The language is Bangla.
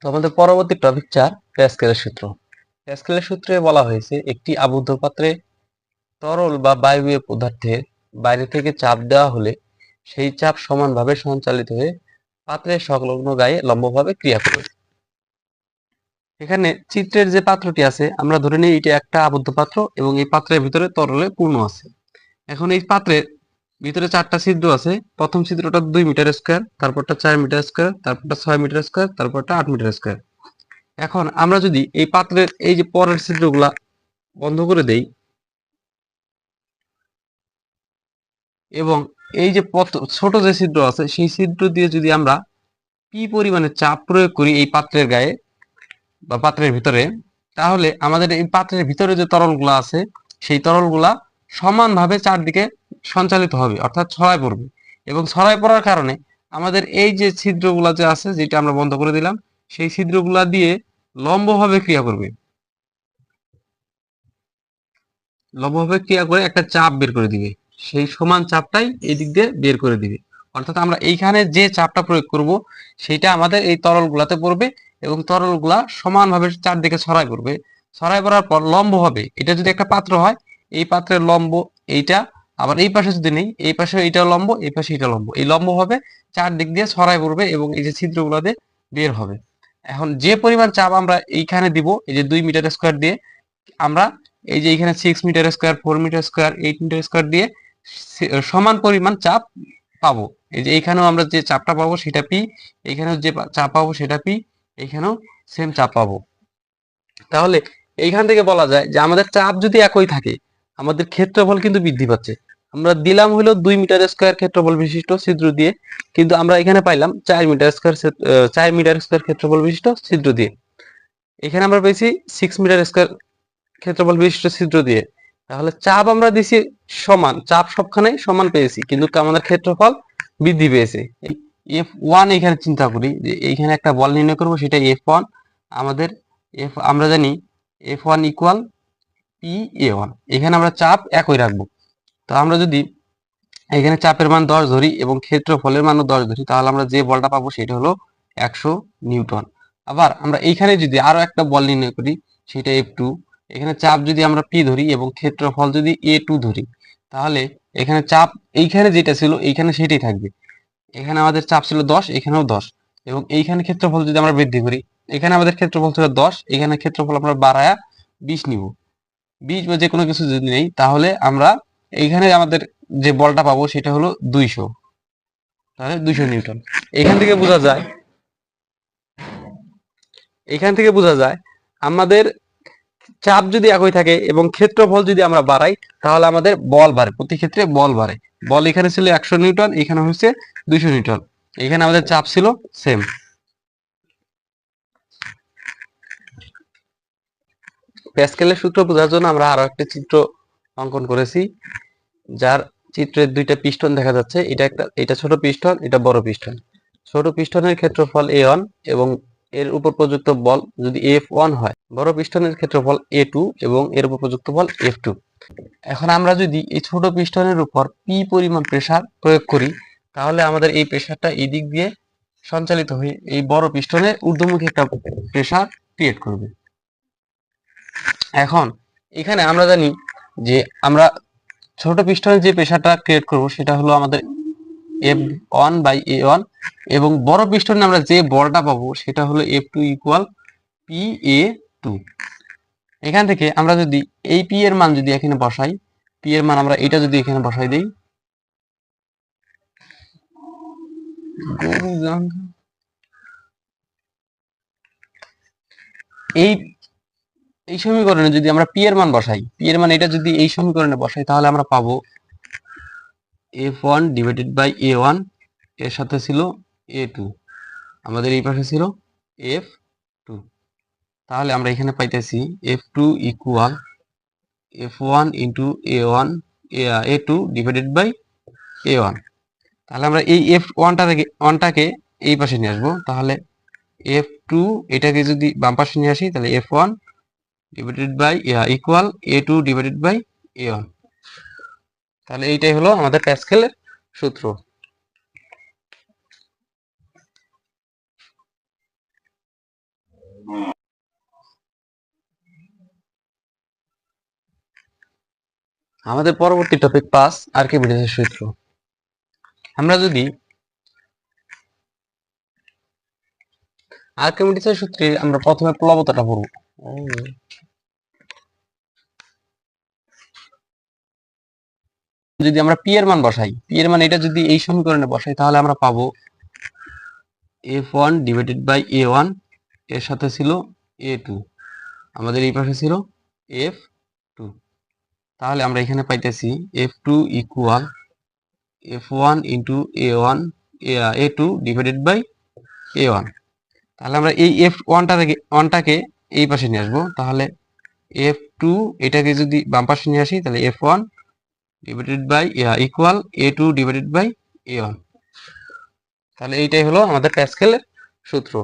তো আমাদের পরবর্তী টপিক চার, প্যাসকেলের সূত্র। প্যাসকেলের সূত্রে বলা হয়েছে, একটি আবদ্ধ পাত্রে তরল বা বায়বীয় পদার্থের বাইরে থেকে চাপ দেওয়া হলে সেই চাপ সমানভাবে সঞ্চালিত হয়ে পাত্রের সংলগ্ন গায়ে লম্বভাবে ক্রিয়া করবে এখানে চিত্রের যে পাত্রটি আছে, আমরা ধরে নিই, এটি একটা আবদ্ধ পাত্র এবং এই পাত্রের ভিতরে তরলে পূর্ণ আছে। এখন এই পাত্রের ভিতরে চারটা ছিদ্র আছে। প্রথম ছিদ্রটা দুই মিটার স্কোয়ার তারপরটা চার মিটার স্কোয়ার তারপরটা ছয় মিটার স্কোয়ার তারপরটা আট মিটার স্কোয়ার এখন আমরা যদি এই পাত্রের এই যে পরের ছিদ্রগুলা বন্ধ করে দেই, এবং এই যে ছোট যে ছিদ্র আছে, সেই ছিদ্র দিয়ে যদি আমরা পি পরিমাণে চাপ প্রয়োগ করি এই পাত্রের গায়ে বা পাত্রের ভিতরে, তাহলে আমাদের এই পাত্রের ভিতরে যে তরলগুলা আছে, সেই তরলগুলা সমানভাবে চারদিকে সঞ্চালিত হবে, অর্থাৎ ছড়ায় পড়বে। এবং ছড়ায় পড়ার কারণে আমাদের এই যে ছিদ্রগুলা যে আছে, যেটা আমরা বন্ধ করে দিলাম, সেই ছিদ্রগুলা দিয়ে লম্বভাবে ক্রিয়া করবে। লম্বভাবে ক্রিয়া করে একটা চাপ বের করে দিবে। সেই সমান চাপটাই এই দিক দিয়ে বের করে দিবে। অর্থাৎ আমরা এইখানে যে চাপটা প্রয়োগ করব, সেইটা আমাদের এই তরলগুলাতে পড়বে এবং তরলগুলা সমানভাবে চারদিকে ছড়াই পড়বে। ছড়াই পড়ার পর লম্ব হবে। এটা যদি একটা পাত্র হয়, এই পাত্রের লম্ব এইটা আবার এই পাশে যদি নেই, এই পাশে এইটা লম্ব, এই পাশে এটা লম্ব। এই লম্ব হবে, চারদিক দিয়ে ছড়াই পড়বে এবং এই যে ছিদ্রগুলোতে বের হবে। এখন যে পরিমাণ চাপ আমরা এইখানে দিব, এই যে দুই মিটার স্কোয়ার দিয়ে, আমরা এই যে এখানে six metre square four metre square eight metre square দিয়ে সমান পরিমাণ চাপ পাবো। এই যে এইখানেও আমরা যে চাপটা পাবো সেটা পি এখানেও যে চাপ পাবো সেটা পি এখানেও সেম চাপ পাবো। তাহলে এইখান থেকে বলা যায় যে আমাদের চাপ যদি একই থাকে আমাদের ক্ষেত্রফল কিন্তু বৃদ্ধি পাচ্ছে। আমরা দিলাম হলো দুই মিটার স্কোয়ার ক্ষেত্রফল বিশিষ্ট ছিদ্র দিয়ে, কিন্তু আমরা এখানে পাইলাম চার মিটার স্কোয়ার চার মিটার স্কোয়ার ক্ষেত্রফল বিশিষ্ট ছিদ্র দিয়ে। এখানে আমরা পেয়েছি সিক্স মিটার স্কোয়ার ক্ষেত্রফল বিশিষ্ট ছিদ্র দিয়ে। তাহলে চাপ আমরা দিছি সমান, চাপ সবখানে সমান পেয়েছি, কিন্তু আমাদের ক্ষেত্রফল বৃদ্ধি পেয়েছে। এফ ওয়ান এখানে চিন্তা করি, যে এইখানে একটা বল নির্ণয় করব, সেটা এফ ওয়ান আমাদের এফ আমরা জানি F one equal P A one এখানে আমরা চাপ একই রাখব। তো আমরা যদি এখানে চাপের মান দশ ধরি এবং ক্ষেত্রফলের মানও দশ ধরি, তাহলে আমরা যে বলটা পাবো সেটা হলো একশো নিউটন। আবার আমরা এইখানে যদি আরও একটা বল নির্ণয় করি, সেটা এফ টু এখানে চাপ যদি আমরা পি ধরি এবং ক্ষেত্রফল যদি এ টু ধরি, তাহলে এখানে চাপ এইখানে যেটা ছিল, এইখানে সেটাই থাকবে। এখানে আমাদের চাপ ছিল দশ, এখানেও দশ। এবং এইখানে ক্ষেত্রফল যদি আমরা বৃদ্ধি করি, এখানে আমাদের ক্ষেত্রফল ছিল দশ, এখানে ক্ষেত্রফল আমরা বাড়ায়া বিশ নিব। বিশ বা যে কোনো কিছু যদি নেই, তাহলে আমরা এইখানে আমাদের যে বলটা পাবো সেটা হলো দুইশো। তাহলে দুইশো নিউটন। এখান থেকে বোঝা যায়, এখান থেকে বোঝা যায় আমাদের চাপ যদি একই থাকে এবং ক্ষেত্রফল যদি আমরা বাড়াই, তাহলে আমাদের বল বাড়ে। প্রতি ক্ষেত্রে বল বাড়ে। বল এখানে ছিল একশো নিউটন, এখানে হচ্ছে দুইশো নিউটন। এখানে আমাদের চাপ ছিল সেম। প্যাসকেলের সূত্র বোঝার জন্য আমরা আরও একটা চিত্র অঙ্কন করেছি, যার চিত্রের দুইটা পিস্টন দেখা যাচ্ছে। এটা একটা, এটা ছোট পিস্টন, এটা বড় পিস্টন। ছোট পিস্টনের ক্ষেত্রফল এ ওয়ান এবং এর উপর প্রযুক্ত বল যদি এফ ওয়ান হয়, বড় পিস্টনের ক্ষেত্রফল এ টু এবং এর উপর প্রযুক্ত বল এফ টু এখন আমরা যদি এই ছোট পিস্টনের উপর পি পরিমাণ প্রেসার প্রয়োগ করি, তাহলে আমাদের এই প্রেসারটা এই দিক দিয়ে সঞ্চালিত হয়ে এই বড় পিস্টনে ঊর্ধ্বমুখী একটা প্রেসার ক্রিয়েট করবে। এখন এখানে আমরা জানি যে আমরা ছোট পিস্টনে যে প্রেসারটা ক্রিয়েট করব সেটা হলো আমাদের F one by A one এবং বড় পিস্টনে আমরা যে বলটা পাবো সেটা হলো F two equal P A two এখান থেকে আমরা যদি এই পি এর মান যদি এখানে বসাই পি এর মান আমরা এটা যদি এখানে বসাই দিই। এই এই সমীকরণে যদি আমরা পি এর মান বসাই পি এর মান এটা যদি এই সমীকরণে বসাই, তাহলে আমরা পাবো F one divided by A ওয়ানের সাথে ছিল এ টু আমাদের এই পাশে ছিল এফ টু তাহলে আমরা এখানে পাইতেছি F two equal F one into A one A two divided by A one তাহলে আমরা এই এফ ওয়ানটা থেকে ওয়ানটাকে এই পাশে নিয়ে আসব। তাহলে এফ টু এটাকে যদি বাম পাশে নিয়ে আসি, তাহলে F one divided by equal A two divided by A one তাহলে এইটাই হলো আমাদের প্যাসকেলের সূত্র। আমাদের পরবর্তী টপিক পাস পাঁচ আর্কিমিডিসের সূত্র। আমরা যদি আর্কিমিডিসের সূত্রে আমরা প্রথমে প্লবতাটা পড়ব। যদি আমরা পি এর মান বসাই পি এর মান এটা যদি এই সমীকরণে বসাই, তাহলে আমরা পাবো F one divided by A ওয়ানের সাথে ছিল এ টু আমাদের এই পাশে ছিল এফ টু তাহলে আমরা এখানে পাইতেছি F two equal F one into A one A two divided by A one তাহলে আমরা এই এফ ওয়ানটা থেকে ওয়ানটাকে এই পাশে নিয়ে আসব। তাহলে এফ টু এটাকে যদি বাম পাশে নিয়ে আসি, তাহলে F one divided by equal A two divided by A one তাহলে এইটাই হলো আমাদের প্যাসকেলের সূত্র।